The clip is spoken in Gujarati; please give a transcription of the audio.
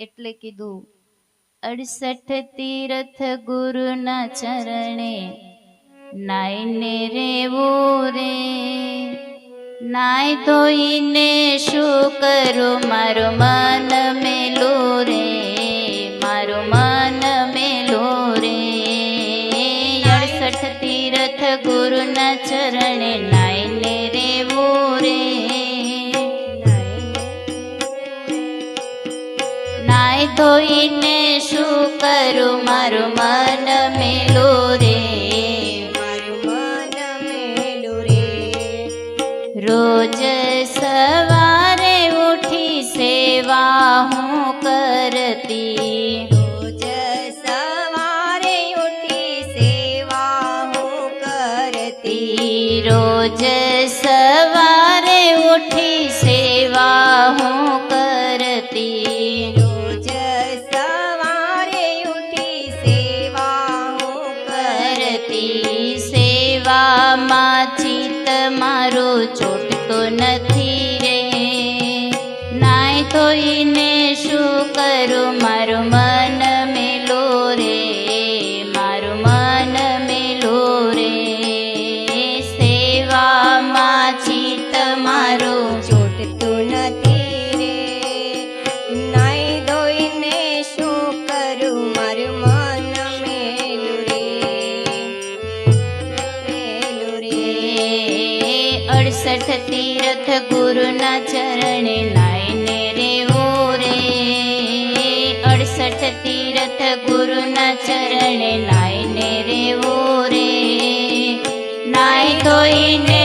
એટલે કીધું, અડસઠ તીરથ ગુરુના ચરણે નાઈને રેવું રે. નાય ધોઈને શું કરું? મારું મન મેલો રે, મારું મન મેલો રે. અડસઠ તીરથ ગુરુના ચરણે નાય ધોઈને શું કરું? મારું મન મેલું રે. મારું મન મેલું રે. રોજ સવારે ઉઠી સેવા હું કરતી. રોજ સવારે ઉઠી સેવા હું કરતી. રોજ સવારે ઉઠી સેવામાં ચિત્ત મારું નથી રે. નાય ધોઈને શું કરું? મારું અડસઠ તીર્થ ગુરુના ચરણે નાઈને રેવું રે. અડસઠ તીર્થ ગુરુના ચરણે નાઈને રેવું રે. નાઈ ધોઈને